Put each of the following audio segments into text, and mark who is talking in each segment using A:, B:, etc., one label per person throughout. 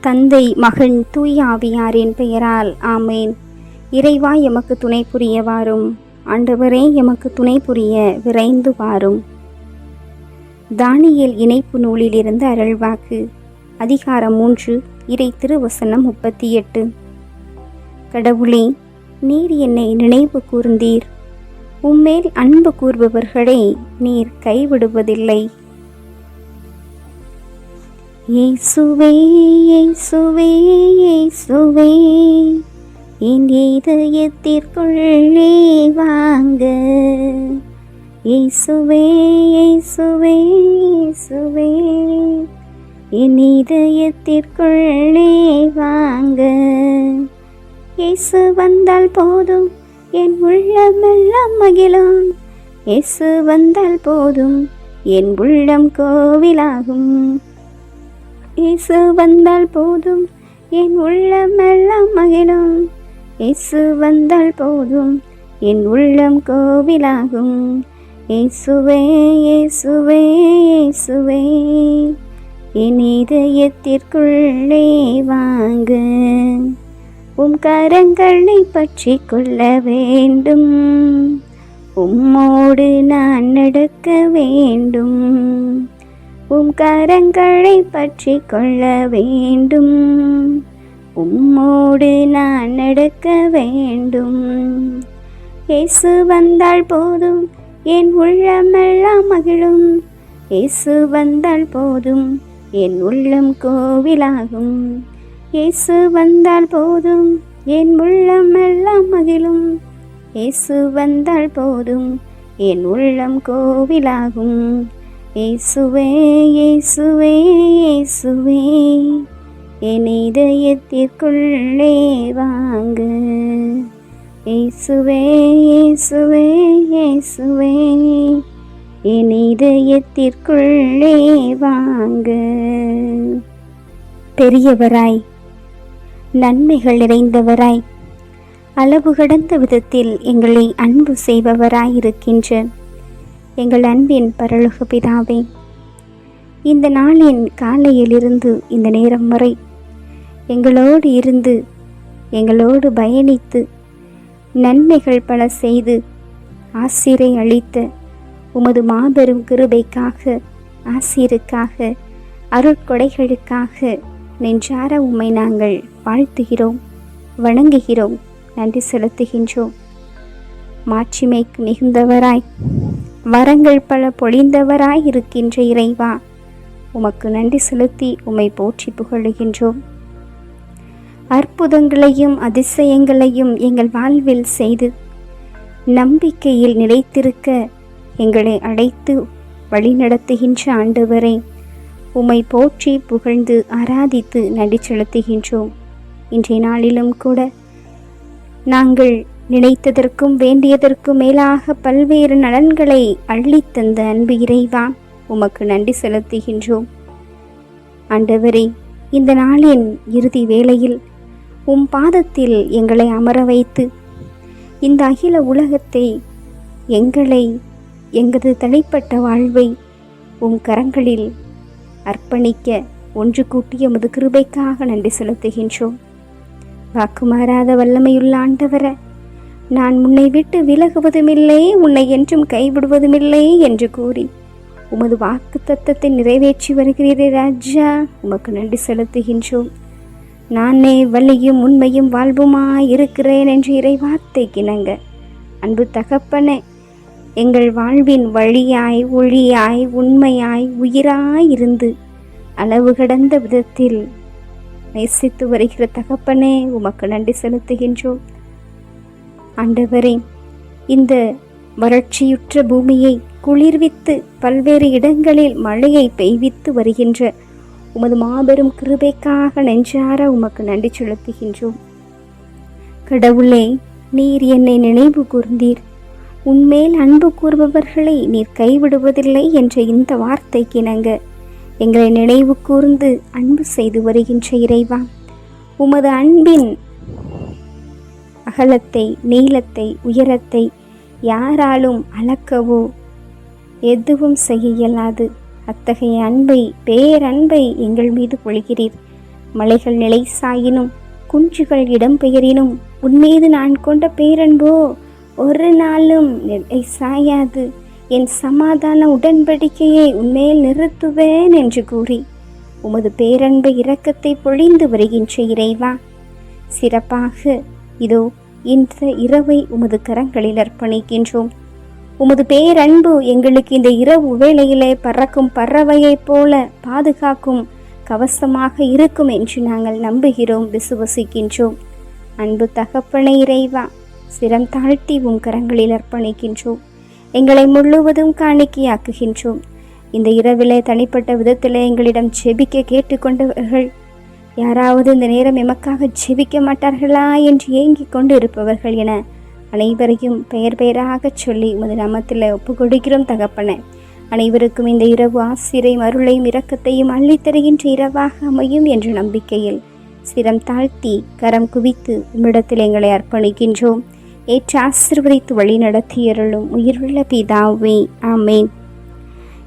A: தந்தை மகன் தூய ஆவியாரின் பெயரால் ஆமேன். இறைவா எமக்கு துணை புரிய வாரும். ஆண்டவரே எமக்கு துணை புரிய விரைந்து வாரும். தானியல் இணைப்பு நூலிலிருந்து அருள்வாக்கு. அதிகாரம் மூன்று இறை திருவசனம் முப்பத்தி எட்டு கடவுளே நீர் என்னை நினைவு கூர்ந்தீர். உம்மேல் அன்பு கூர்பவர்களை நீர் கைவிடுவதில்லை. இயேசுவே இயேசுவே இயேசுவே. என் இதயத்திற்குள்ளே வாங்க. இயேசுவே இயேசுவே இயேசுவே. என் இதயத்திற்குள்ளே வாங்க. இயேசு வந்தால் போதும் என் உள்ளமெல்லாம் மகிழும். இயேசு வந்தால் போதும் என் உள்ளம் கோவிலாகும். இயேசு வந்தால் போதும். என் உள்ளமெல்லாம் மகிழும். இயேசு வந்தால் போதும். என் உள்ளம் கோவிலாகும். இயேசுவே இயேசுவே இயேசுவே. என் இதயத்திற்குள்ளே வாங்க. உம் கரங்களை பற்றி கொள்ள வேண்டும். உம்மோடு நான் நடக்க வேண்டும். உம் கரங்களை பற்றி கொள்ள வேண்டும். உம்மோடு நான் நடக்க வேண்டும். இயேசு வந்தால் போதும் என் உள்ளமெல்லாம் மகிழும். இயேசு வந்தால் போதும் என் உள்ளம் கோவிலாகும். இயேசு வந்தால் போதும் என் உள்ளம் எல்லாம் மகிழும். இயேசு வந்தால் போதும் என் உள்ளம் கோவிலாகும். இயேசுவே இயேசுவே இயேசுவே என் இதயத்திற்குள்ளே வாங்கு. இயேசுவே இயேசுவே இயேசுவே என் இதயத்திற்குள்ளே வாங்கு. பெரியவராய் நன்மைகள் நிறைந்தவராய் அளவு கடந்த விதத்தில் எங்களை அன்பு செய்பவராய் இருக்கின்ற எங்கள் அன்பின் பரலோக பிதாவே இந்த நாளின் காலையிலிருந்து இந்த நேரம் வரை எங்களோடு இருந்து எங்களோடு பயணித்து நன்மைகள் பல செய்து ஆசிரை அளித்த உமது மாபெரும் கிருபைக்காக ஆசிருக்காக அருட்கொடைகளுக்காக நெஞ்சார உம்மை நாங்கள் வாழ்த்துகிறோம் வணங்குகிறோம் நன்றி செலுத்துகின்றோம். மாட்சிமைக்கு மிகுந்தவராய் வரங்கள் பல பொழிந்தவராய் இருக்கின்ற இறைவா உமக்கு நன்றி செலுத்தி உமை போற்றி புகழுகின்றோம். அற்புதங்களையும் அதிசயங்களையும் எங்கள் வாழ்வில் செய்து நம்பிக்கையில் நிலைத்திருக்க எங்களை அழைத்து வழிநடத்துகின்ற ஆண்டவரே உம்மை போற்றி புகழ்ந்து ஆராதித்து நன்றி செலுத்துகின்றோம். இன்றைய நாளிலும் கூட நாங்கள் நினைத்ததற்கும் வேண்டியதற்கும் மேலாக பல்வேறு நலன்களை அள்ளித்தந்த அன்பு இறைவா உமக்கு நன்றி செலுத்துகின்றோம். ஆண்டவரே இந்த நாளின் இறுதி வேளையில் உம் பாதத்தில் எங்களை அமர வைத்து இந்த அகில உலகத்தை எங்களை எங்களது தனிப்பட்ட வாழ்வை உம் கரங்களில் அர்ப்பணிக்க ஒன்று கூட்டிய முது கிருபைக்காக நன்றி செலுத்துகின்றோம். வாக்குமாறாத வல்லமையுள்ள ஆண்டவரை நான் உன்னை விட்டு விலகுவதுமில்லை உன்னை என்றும் கைவிடுவதுமில்லை என்று கூறி உமது வாக்கு தத்தத்தை நிறைவேற்றி வருகிறீரே ராஜா உமக்கு நன்றி செலுத்துகின்றோம். நானே வழியும் உண்மையும் வாழ்வுமாய் இருக்கிறேன் என்று இறைவார்த்தைக்கு கிணங்க அன்பு தகப்பனே எங்கள் வாழ்வின் வழியாய் ஒளியாய் உண்மையாய் உயிராய் இருந்து அளவு கடந்த விதத்தில் நேசித்து வருகிற தகப்பனே உமக்கு நன்றி செலுத்துகின்றோம். ஆண்டவரே இந்த வறட்சியுற்ற பூமியை குளிர்வித்து பல்வேறு இடங்களில் மழையை பெய்வித்து வருகின்ற உமது மாபெரும் கிருபைக்காக நெஞ்சார உமக்கு நன்றி செலுத்துகின்றோம். கடவுளே நீர் என்னை நினைவு கூர்ந்தீர். உன்மேல் அன்பு கூறுபவர்களை நீர் கைவிடுவதில்லை என்ற இந்த வார்த்தைக்கு இணங்க எங்களை நினைவு கூர்ந்து அன்பு செய்து வருகின்ற இறைவா உமது அன்பின் அகலத்தை நீளத்தை உயரத்தை யாராலும் அளக்கவோ? எதுவும் செய்ய இயலாது. அத்தகைய அன்பை பேரன்பை எங்கள் மீது பொழிகிறீர் மலைகள் நிலை சாயினும் குன்றுகள் இடம்பெயரினும் உன்மீது நான் கொண்ட பேரன்போ? ஒரு நாளும் நிலை சாயாது. என் சமாதான உடன்படிக்கையை உன்மேல் நிறுத்துவேன் என்று கூறி உமது பேரன்பு இரக்கத்தை பொழிந்து வருகின்ற இறைவா. சிறப்பாக இதோ இந்த இரவை உமது கரங்களில் அர்ப்பணிக்கின்றோம். உமது பேரன்பு எங்களுக்கு இந்த இரவு வேளையிலே பறக்கும் பறவையைப் போல பாதுகாக்கும் கவசமாக இருக்கும் என்று நாங்கள் நம்புகிறோம் விசுவசிக்கின்றோம். அன்பு தகப்பனை இறைவா சிரம் தாழ்த்தி உம் கரங்களில் அர்ப்பணிக்கின்றோம். எங்களை முழுவதும் காணிக்கையாக்குகின்றோம். இந்த இரவிலே தனிப்பட்ட விதத்திலே எங்களிடம் ஜெபிக்க கேட்டுக்கொண்டவர்கள் யாராவது இந்த நேரம் எமக்காக ஜெபிக்க மாட்டார்களா என்று ஏங்கிக் கொண்டு இருப்பவர்கள் என அனைவரையும் பெயர் பெயராகச் சொல்லி உமது நாமத்தில் ஒப்பு கொடுக்கிறோம் தகப்பன. அனைவருக்கும் இந்த இரவு ஆசிரை மருளையும் இரக்கத்தையும் அள்ளித்தருகின்ற இரவாக அமையும் என்ற நம்பிக்கையில் சிரம் தாழ்த்தி கரம் குவித்து உம்மிடத்தில் எங்களை அர்ப்பணிக்கின்றோம். ஏற்று ஆசிர்வதித்து வழி நடத்தியருளும் உயிருள்ள பிதாவே. ஆமேன்.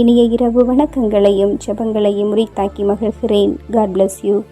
A: இனிய இரவு வணக்கங்களையும் ஜபங்களையும் உரித்தாக்கி மகிழ்கிறேன். God bless you